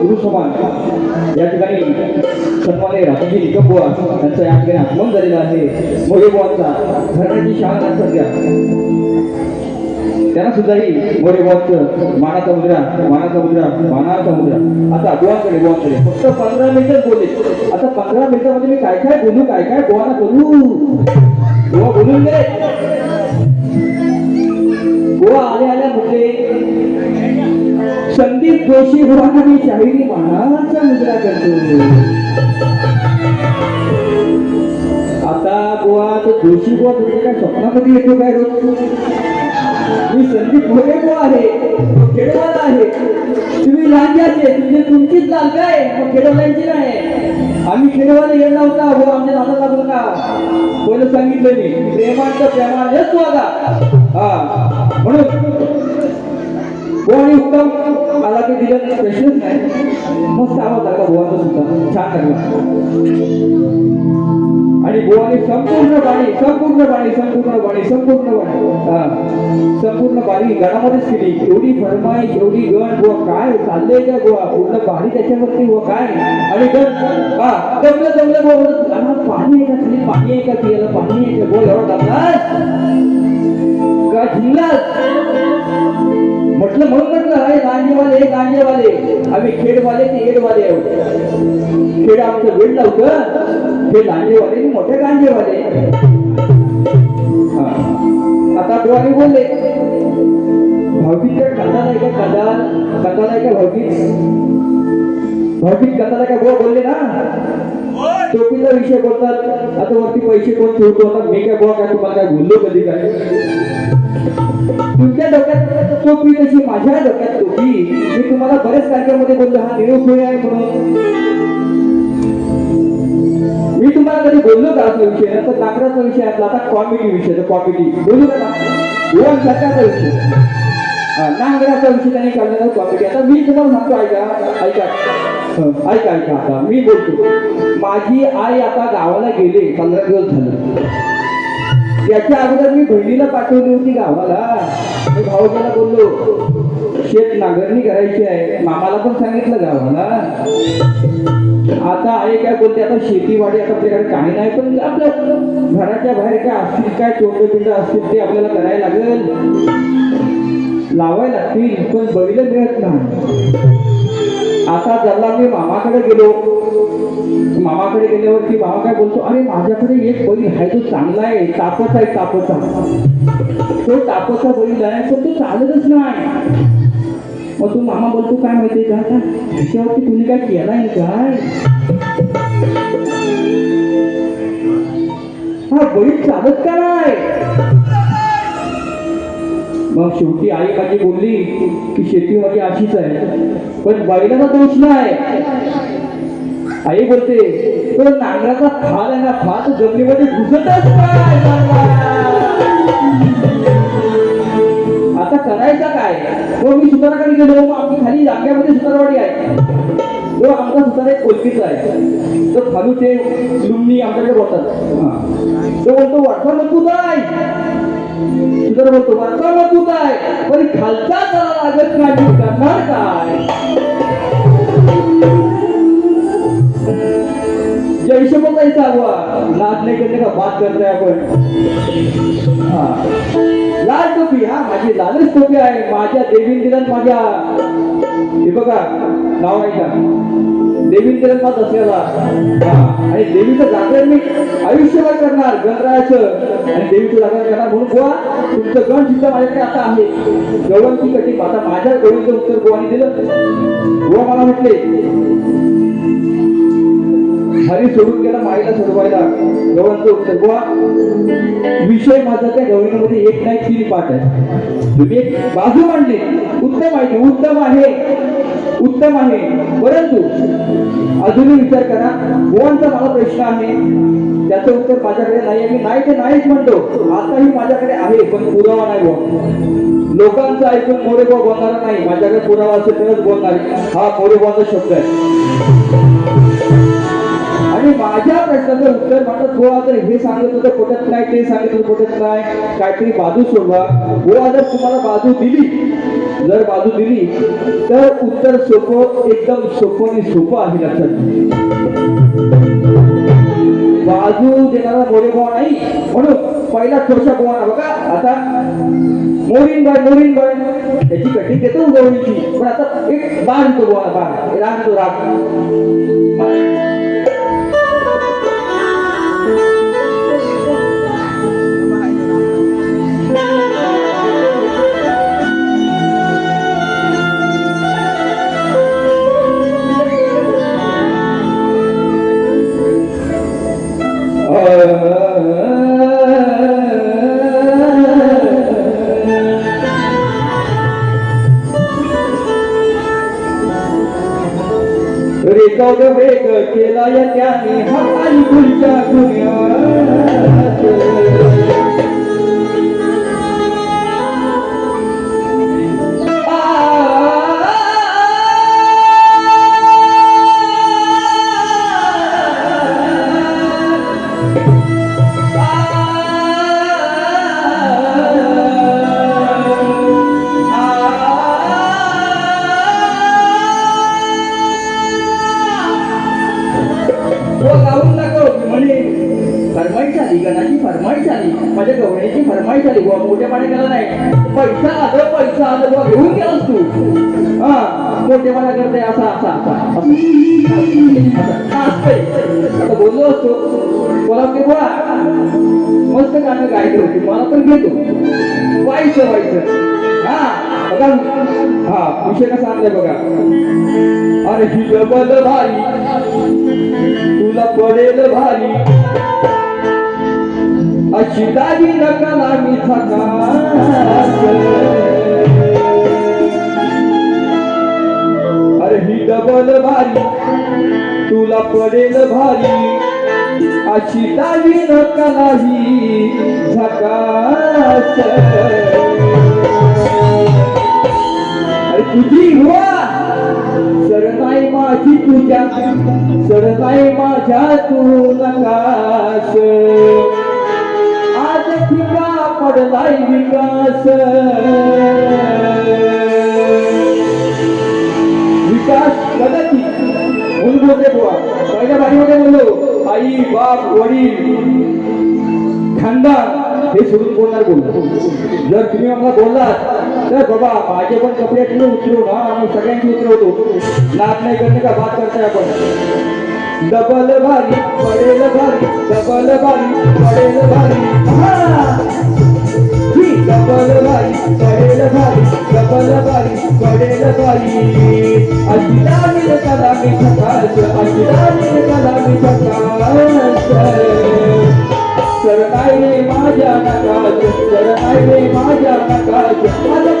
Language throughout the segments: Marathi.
गुरु समान या ठिकाणी सन्माने रामजी निकम यांचा यांचं या ठिकाणी आगमन झालेला आहे. मोरेबुवांचा बुवांचा शाळा सध्या. त्यांना सुद्धाही मोरे मानाचा मुद्रा मानाचा मुद्रा मानाचा मुद्रा. आता अगुवाकडे बुवांकडे. फक्त पंधरा मिनिटच बोलले. आता पंधरा मिनिटामध्ये म्हणजे मी काय काय बोलू काय काय बुवाना बोलू बुवा बोलून गेले. बुवा आले आल्या म्हटले संदीप जोशी बुवांना शाहिरी मानाचा मुद्रा करतो. आता बुवा तो जोशी बुवा तुझ्या काय स्वप्नामध्ये येतो काय रोज? मी संदीप भोगे बुवा आहे खेडवाला आहे. तुम्ही लांजाचे तुझे तुमचीच लाल काय मग खेडवाल्यांची नाही आम्ही खेडवाला येणार होता हो आमच्या दादा लागलो का? पहिलं सांगितलं मी प्रेमाचं प्रेमा हेच वागा हा म्हणून गोवानी उत्तम. मला ते दिलं प्रश्नच नाही. मस्त आवाज आला गोवाचा सुद्धा. छान लागला. आणि गोवाने संपूर्ण बाणी संपूर्ण बाणी संपूर्ण बाणी संपूर्ण बाणी संपूर्ण बाणी गणामध्येच केली. एवढी फरमाई एवढी गण बुवा काय चाललंय त्या बुवा? पूर्ण बाणी त्याच्यावरती बुवा काय? आणि गण हा जमलं जमलं बुवा पाणी आहे का? खाली पाणी आहे का? पियाला पाणी आहे का? बुवा एवढा का झिंगलास म्हटलं म्हणून म्हटलं अरे गांजेवाले हे गांजेवाले. आम्ही खेडवाले ते येडवाले आहोत. खेड आमचं वेळ लावतं हे गांजेवाले मोठे गांजेवाले. हा. आता आम्ही बोलले. भावकीच्या कथा नाही का कथा? कथा नाही का भावकीत भावकीत कथा नाही का? बोलले ना. टोपीचा विषय बोलतात. आता वरती पैसे कोण ठेवतो? आता मी काय बोला काय तुम्हाला काय बोललो कधी काय? तुमच्या डोक्यात टोपी तशी माझ्या डोक्यात टोपी मी तुम्हाला बऱ्याच कार्यक्रमामध्ये बोललो हा निरोप आहे म्हणून. मी तुम्हाला कधी बोललो का असा विषय आता नागराचा विषय असला आता कॉमेडी विषय कॉमेडी बोलू का गोवन सरकारचा विषय. नांगराचा विषय त्यांनी काढलेला कॉमेडी आता मी तुम्हाला सांगतो ऐका ऐका. ऐका ऐका आता मी बोलतो. माझी आई आता गावाला गेले पंधरा दिवस झालं. त्याच्या अगोदर मी बहिणीला पाठवली होती गावाला. मी भाऊजीला बोललो शेत नांगरणी करायची आहे. मामाला पण सांगितलं गावाला. आता आहे काय बोलते? आता शेतीवाडी आता आपल्याकडे काही नाही पण आपल्या घराच्या बाहेर काय असतील काय चोंड पिंड असतील ते आपल्याला करायला लागेल. लावायला लागतील पण बैल मिळत नाही. आता जरला मी मामाकडे गेलो मामाकडे गेल्यावरती मामा काय बोलतो अरे माझ्याकडे एक बैल आहे तो चांगला आहे तापच आहे तापचा तो तापचा बैल आहे पण तो चालतच नाही. मग तू मामा बोलतो काय माहितीये का त्याच्यावरती तुम्ही काय केलाय काय? हा बैल चालत का नाही? मग शेवटी आई माझी बोलली की शेती माझी अशीच आहे पण बैलाचा दोष नाही. आई बोलते तो नांगराचा फाल आहे ना फाल जमिनीमध्ये घुसतच काय आता करायचा काय? मग मी सुताराकडे गेलो मग आमची खाली जाग्यामध्ये सुतारवाडी आहे. तो आमचा सुद्धा एक ओळखीचा आहे. तर खालू ते लुमणी आमच्याकडे बोलतात. तो बोलतो वाटवा मग तू काय? सुंदर बोलतो वाटवा मग तू काय? पण खालचा करा लागत नाही करणार काय? जैसे बोलायचा हवा लाज नाही करते का बात करतोय आपण? हा. लाल टोपी हा माझी लालच टोपी आहे. माझ्या देवीन दिलं माझ्या हे बघा नाव आहे का? देवीन दिलन माझा असलेला. आणि देवीचं जागरण मी आयुष्यभर करणार गणरायाचं. आणि देवीचं जागरण करणार म्हणून गोवा. तुमचं गण सुद्धा माझ्याकडे आता आहे. गवळणची कटी आता माझ्या गवळीचं उत्तर गोवाने दिलं. गोवा मला म्हटले हरी सोडून गेला माईला सोडवायला. गव्हांचं उत्तर. गोवा विषय माझा त्या गवळीमध्ये एक नाही तीन पाठ आहे तुम्ही म्हणजे एक बाजू मांडली. उत्तम आहे उत्तम आहे. उत्तम आहे. परंतु अजूनही विचार करा गोवांचा मला प्रश्न आहे. त्याचं उत्तर माझ्याकडे नाही आहे. मी नाही ते नाहीच म्हणतो. आताही माझ्याकडे आहे पण पुरावा नाही बुवा. लोकांचं ऐकून मोरेबा बोलणार नाही. माझ्याकडे पुरावा असेल तरच बोलणार. हा मोरेबाचा शब्द आहे. आणि माझ्या प्रश्नाचं उत्तर मात्र गोवा जर हे सांगत होतं पोटत काय ते सांगत होतं काय काहीतरी बाजू सोडवा. हो, गोळा जर तुम्हाला बाजू दिली. जर बाजू दिली तर उत्तर सोपं एकदम सोपं आणि सोपं आहे लक्षात बाजू देणारा मोरेबा नाही म्हणून पहिला थोडसा गोवा बघा. आता मोरीन बाय मोरीन बाय त्याची कटी देतो गवळीची पण आता एक बाण देतो गोवा बाण. राग राग केला या त्याने हाताली गुलच्या गुन्ह्यात हो फरमाईश गणाची फरमाईश आली माझ्या गवण्याची फरमाईश आली बुवा मोठ्या पाणी नाही. पैसा आलं पैसा आलं. बुवा घेऊन गेलास तू हा मोठेपणा करते असा असा असा. असं. बोललो असतो. बोला की बुवा मस्त गाणं गायचं होती. मला तर घेतो. व्हायचं व्हायचं हा बघा. हा विषय कसा आणलाय बघा. अरे ही डबल भारी. तुला पडेल भारी. अशी दागी नकाला मी अरे ही डबल भारी तुला पडेल भारी. अशी दागी नकाला ही झकास. अरे तुझी हुआ सरनाई माझी तुझ्या सरनाई माझ्या तू नकाश वाढलाय विकास. विकास प्रगती. म्हणून बोलते बुवा. पहिल्या पाठीमध्ये बोललो आई बाप वडील. खानदार हे सोडून बोलणार बोल जर तुम्ही आम्हाला बोललात तर बाबा माझे पण कपडे तुम्ही उतरू ना. आम्ही सगळ्यांची उतरवतो. लाभ नाही करणे का? बात करताय आपण. डबल भारी पडेल भारी डबल भारी पडेल भारी. सरनाई माझ्या नकाश सरनाई माझ्या नकाश माझ्या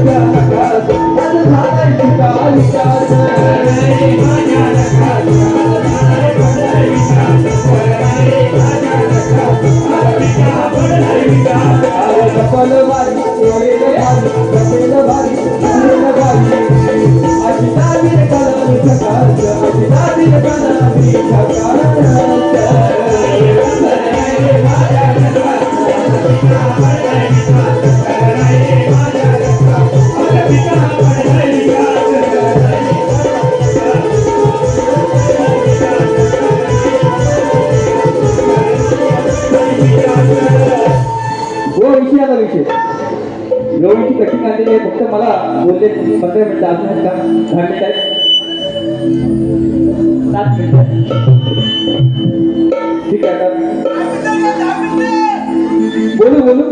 Hallelujah. बोलले पंधरा मिनिटं अजून का दहा मिनिटं आहेत. सात मिनिटं ठीक आहे आता. बोलू बोलू.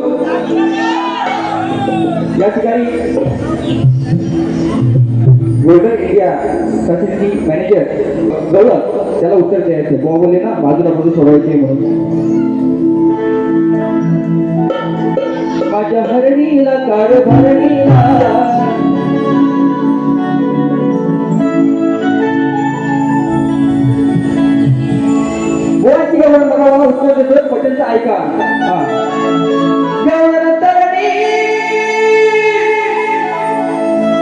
या ठिकाणी golden India facility manager Gaurav त्याला उत्तर द्यायचे बॉ बोलले ना बाजूला बाजू सोडायचे म्हणून माझ्या हरणीला कार भरणीला म्हणून बघा मला उत्तर पटेलचं ऐका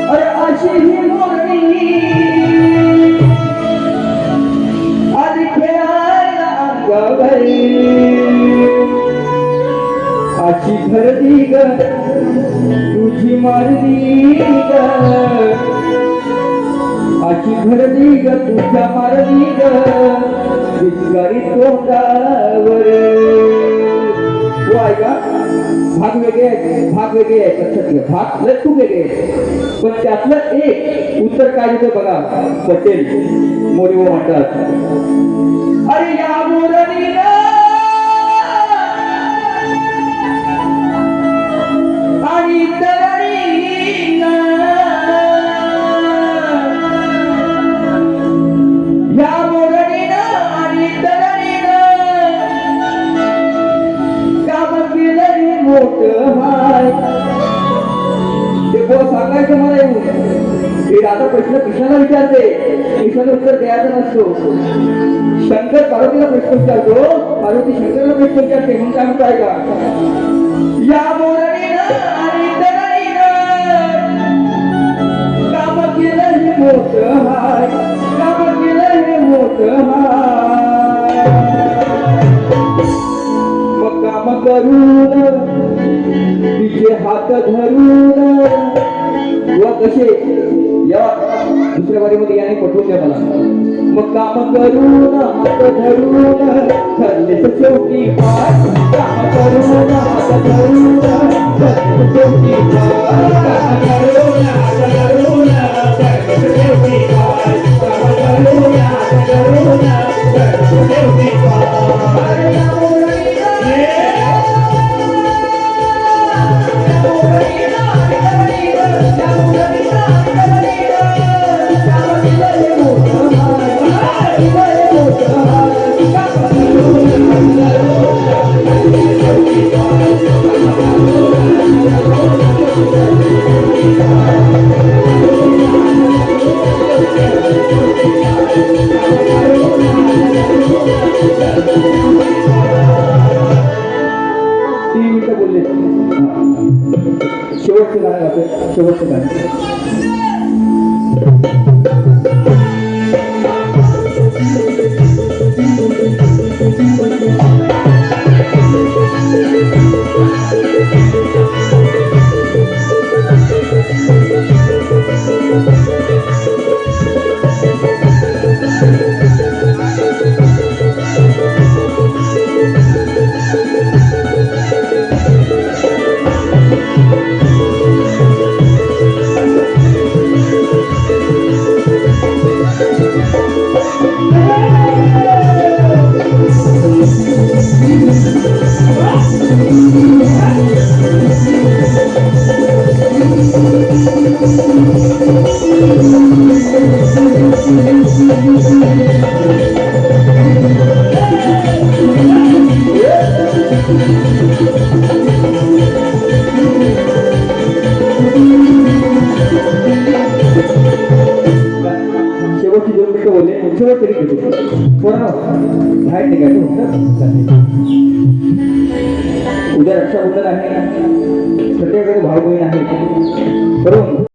अरे अशी ही मोरणी आधी खेळायला अंगावरी अशी भरली ग तुझी मारली ग अशी भरली ग तुझ्या मारली ग. विस्कारी तोंडावर हो ऐका भाग वेगळे आहेत भाग वेगळे आहेत लक्षात घ्या भाग लय खूप वेगळे आहेत. पण त्यातलं एक उत्तर काय येतं बघा? पटेल मोरी म्हणतात अरे या मोरणीला कृष्णाला उत्तर नसतो शंकर पार्वतीला प्रश्न विचारतो पार्वती शंकरला प्रश्न विचारते म्हणून काय म्हणतो या काम केलं हे हाय. काम केलं हे हाय. मग काम करून तिचे हात धरून व कसे दुसऱ्या वारीमध्ये याने पटवून द्या मला. मग काम करून हात धरून ठरलेच शेवटी पाय काम करून हात धरून ठरलेच शेवटी पाय Thank you.